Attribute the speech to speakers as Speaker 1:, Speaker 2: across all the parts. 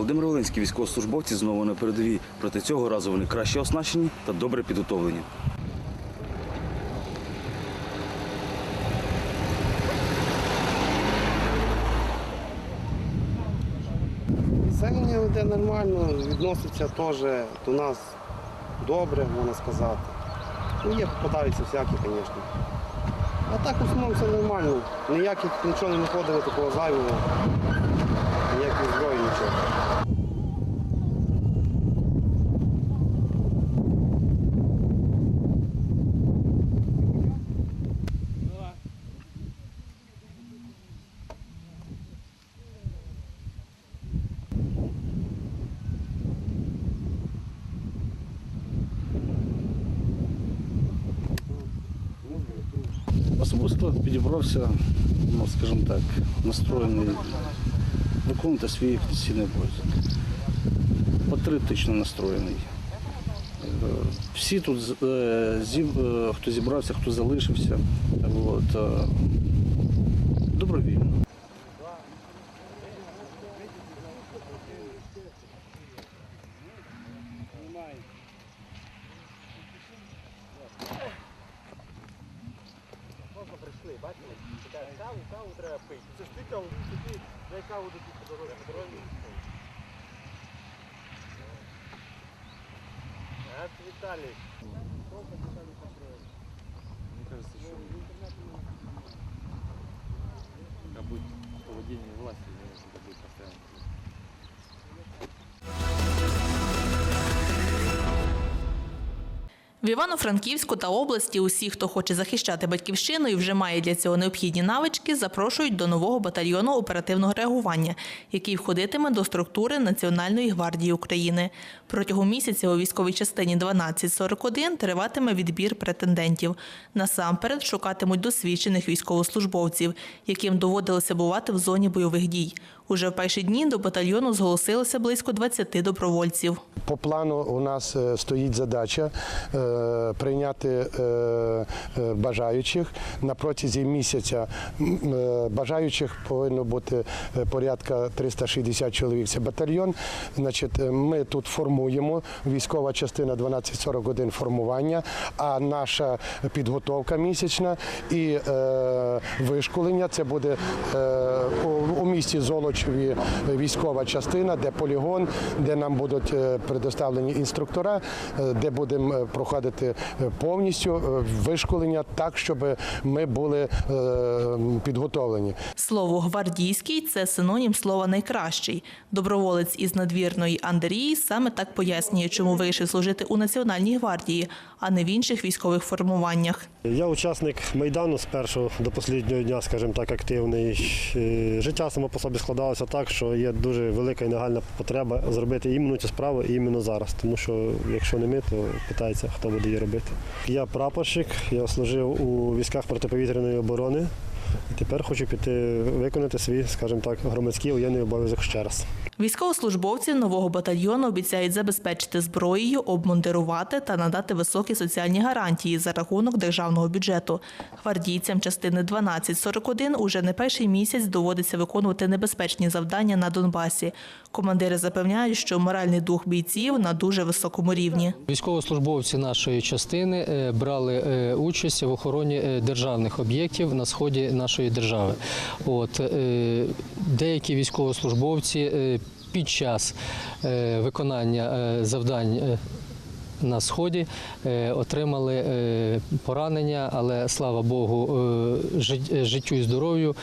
Speaker 1: Володимир Волинський, військовослужбовці знову на передовій. Проте цього разу вони краще оснащені та добре підготовлені.
Speaker 2: Населення йде нормально, відноситься теж до нас добре, можна сказати. Ну, є попадаються всякі, звісно. А так в основному все нормально. Ніяких нічого не знаходили такого зайвого,
Speaker 3: Особисто підібрався, ну, скажімо так, настроєний виконувати свій конституційний обов'язок. Патріотично настроєний. Е, Всі тут, е, е, хто зібрався, хто залишився, от, каву, каву треба пити. Це ж ти каву, ти дай каву до тих подорожі. А, це Віталій. Мне кажется, что как будто поведение власти, наверное, будет постоянно.
Speaker 4: В Івано-Франківську та області усі, хто хоче захищати батьківщину і вже має для цього необхідні навички, запрошують до нового батальйону оперативного реагування, який входитиме до структури Національної гвардії України. Протягом місяця у військовій частині 1241 триватиме відбір претендентів. Насамперед шукатимуть досвідчених військовослужбовців, яким доводилося бувати в зоні бойових дій. Уже в перші дні до батальйону зголосилося близько 20 добровольців.
Speaker 5: По плану у нас е, стоїть задача е, прийняти е, бажаючих на протязі місяця. Бажаючих повинно бути порядка 360 чоловік. Це батальйон. Значить, ми тут формуємо військова частина 1241 формування, а наша підготовка місячна і вишколення це буде у, місті Золочеві військова частина, де полігон, де нам будуть е, предоставлені інструктора, е, де будемо е, проходити повністю вишколення так, щоб ми були підготовлені.
Speaker 4: Слово гвардійський це синонім слова найкращий. Доброволець із надвірної Андерії саме так пояснює, чому вирішив служити у Національній гвардії, а не в інших військових формуваннях.
Speaker 6: Я учасник Майдану з першого до останнього дня, скажімо так, активний. Е, Життя само по собі складалося так, що є дуже велика і нагальна потреба зробити іменно цю справу іменно зараз. Тому що якщо не ми, то питається, хто буде її робити. Я прапорщик, я служив у військах протиповітряної оборони. І тепер хочу піти виконати свій, скажімо так, громадський воєнний обов'язок ще раз.
Speaker 4: Військовослужбовці нового батальйону обіцяють забезпечити зброєю, обмундирувати та надати високі соціальні гарантії за рахунок державного бюджету. Гвардійцям частини 1241 уже не перший місяць доводиться виконувати небезпечні завдання на Донбасі. Командири запевняють, що моральний дух бійців на дуже високому рівні.
Speaker 7: Військовослужбовці нашої частини е, брали е, участь в охороні е, державних об'єктів на сході нашої держави. От е, деякі військовослужбовці е, під час е, виконання завдань. на сході отримали поранення, але слава Богу, жит- життю і здоров'ю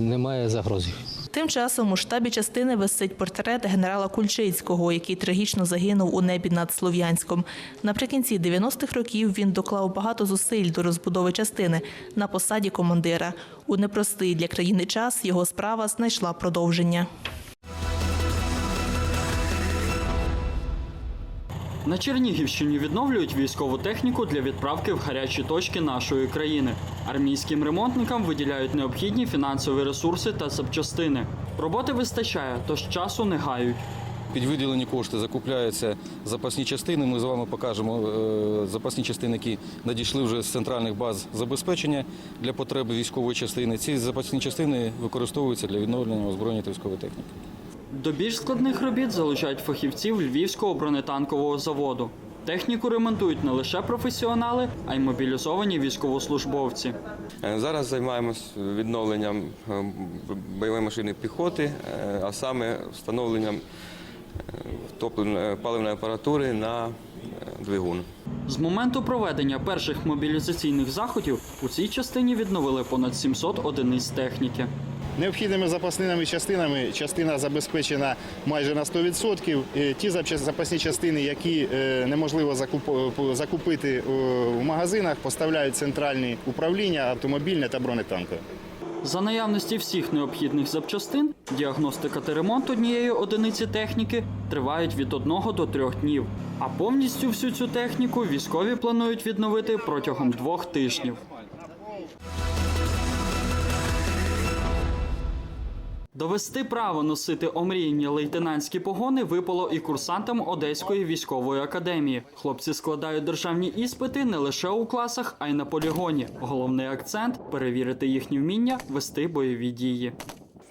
Speaker 7: немає загрози.
Speaker 4: Тим часом у штабі частини висить портрет генерала Кульчицького, який трагічно загинув у небі над Слов'янськом. Наприкінці 90-х років він доклав багато зусиль до розбудови частини на посаді командира. У непростий для країни час його справа знайшла продовження.
Speaker 8: На Чернігівщині відновлюють військову техніку для відправки в гарячі точки нашої країни. Армійським ремонтникам виділяють необхідні фінансові ресурси та запчастини. Роботи вистачає, тож часу не гають.
Speaker 9: Під виділені кошти закупляються запасні частини. Ми з вами покажемо е, запасні частини, які надійшли вже з центральних баз забезпечення для потреб військової частини. Ці запасні частини використовуються для відновлення озброєння та військової техніки.
Speaker 8: До більш складних робіт залучають фахівців Львівського бронетанкового заводу. Техніку ремонтують не лише професіонали, а й мобілізовані військовослужбовці.
Speaker 10: Е, Зараз займаємось відновленням е, бойової машини піхоти, е, а саме встановленням паливної апаратури на двигун.
Speaker 8: З моменту проведення перших мобілізаційних заходів у цій частині відновили понад 700 одиниць техніки.
Speaker 11: Необхідними запасними частинами частина забезпечена майже на 100%. Е, Ті запасні частини, які е, неможливо закуп- закупити е, в магазинах, поставляють центральні управління автомобільне та бронетанкове.
Speaker 8: За наявності всіх необхідних запчастин, діагностика та ремонт однієї одиниці техніки тривають від одного до трьох днів. А повністю всю цю техніку військові планують відновити протягом двох тижнів. Довести право носити омріяні лейтенантські погони випало і курсантам Одеської військової академії. Хлопці складають державні іспити не лише у класах, а й на полігоні. Головний акцент перевірити їхні вміння вести бойові дії.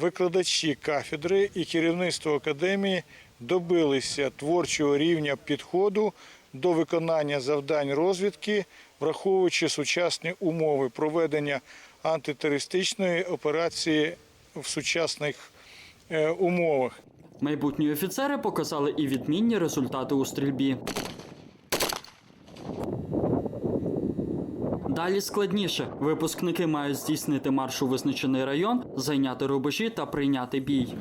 Speaker 12: Викладачі кафедри і керівництво академії добилися творчого рівня підходу до виконання завдань розвідки, враховуючи сучасні умови проведення антитерористичної операції в сучасних е, умовах.
Speaker 8: Майбутні офіцери показали і відмінні результати у стрільбі. Далі складніше. Випускники мають здійснити марш у визначений район, зайняти рубежі та прийняти бій.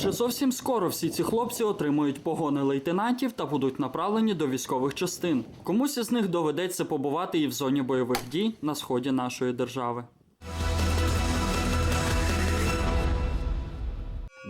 Speaker 8: Вже зовсім скоро всі ці хлопці отримують погони лейтенантів та будуть направлені до військових частин. Комусь із них доведеться побувати і в зоні бойових дій на сході нашої держави.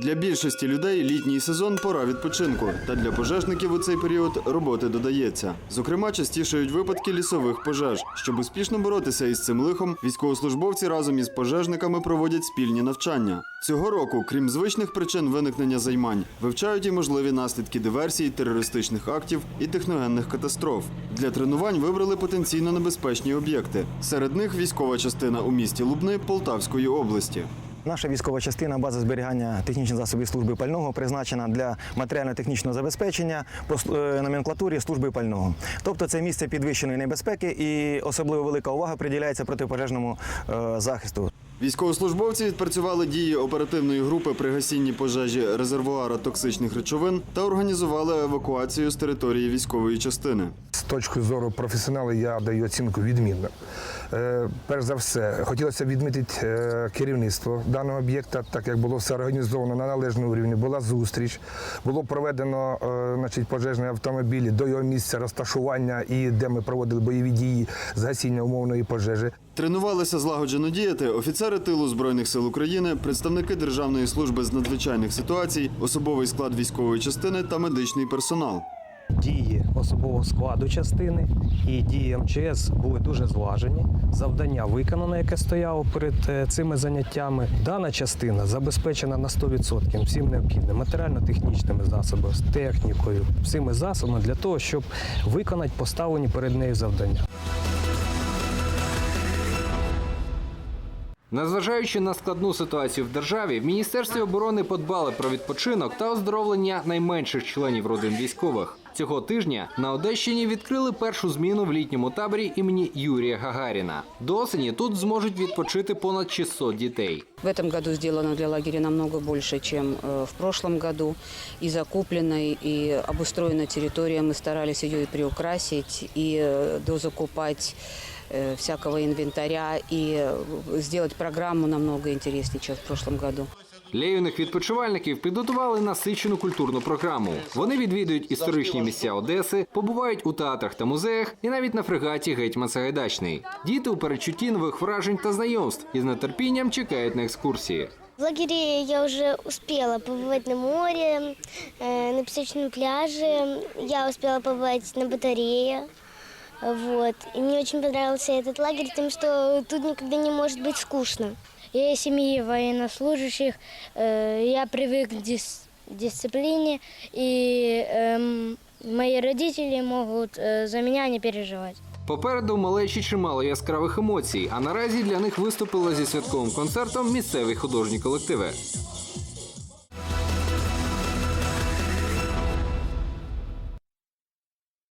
Speaker 13: Для більшості людей літній сезон пора відпочинку, та для пожежників у цей період роботи додається. Зокрема, частішають випадки лісових пожеж. Щоб успішно боротися із цим лихом, військовослужбовці разом із пожежниками проводять спільні навчання. Цього року, крім звичних причин виникнення займань, вивчають і можливі наслідки диверсій, терористичних актів і техногенних катастроф. Для тренувань вибрали потенційно небезпечні об'єкти. Серед них військова частина у місті Лубни Полтавської області.
Speaker 14: Наша військова частина база зберігання технічних засобів служби пального призначена для матеріально-технічного забезпечення по е, номенклатурі служби пального. Тобто це місце підвищеної небезпеки і особливо велика увага приділяється протипожежному е, захисту.
Speaker 13: Військовослужбовці відпрацювали дії оперативної групи при гасінні пожежі резервуара токсичних речовин та організували евакуацію з території військової частини.
Speaker 5: З точки зору професіоналу я даю оцінку відмінно. Е, Перш за все, хотілося відмітити е, керівництво даного об'єкта, так як було все організовано на належному рівні. Була зустріч, було проведено е, значить, пожежні автомобілі до його місця розташування і де ми проводили бойові дії з гасіння умовної пожежі.
Speaker 13: Тренувалися злагоджено діяти офіцери тилу збройних сил України, представники Державної служби з надзвичайних ситуацій, особовий склад військової частини та медичний персонал.
Speaker 14: Дії особового складу частини і дії МЧС були дуже злажені. Завдання виконано, яке стояло перед е, цими заняттями. Дана частина забезпечена на 100% всім необхідним матеріально-технічними засобами, технікою, всіми засобами для того, щоб виконати поставлені перед нею завдання.
Speaker 15: Незважаючи на складну ситуацію в державі, в Міністерстві оборони подбали про відпочинок та оздоровлення найменших членів родин військових. Цього тижня на Одещині відкрили першу зміну в літньому таборі імені Юрія Гагаріна. До осені тут зможуть відпочити понад 600 дітей.
Speaker 16: В этом году сделано для лагеря намного больше, чем э, в прошлом году. И закупленной, и обустроена территория. Мы старались ее и приукрасить, и э, дозакупать э, всякого инвентаря, и э, сделать программу намного интереснее, чем в прошлом году.
Speaker 15: Для юних відпочивальників підготували насичену культурну програму. Вони відвідують історичні місця Одеси, побувають у театрах та музеях і навіть на фрегаті Гетьман Сагайдачний. Діти у передчутті нових вражень та знайомств і з нетерпінням чекають на екскурсії.
Speaker 17: В лагере я уже успела побывать на море, э, на песочном пляже. Я успела побывать на батарее. Вот. И мне очень понравился этот лагерь тем, что тут никогда не может быть скучно. Я из семьи военнослужащих. Э, Я привык к дис- дисциплине, и эм, мои родители могут э, за меня не переживать.
Speaker 15: Попереду малечі чимало яскравих емоцій, а наразі для них виступили зі святковим концертом місцеві художні колективи.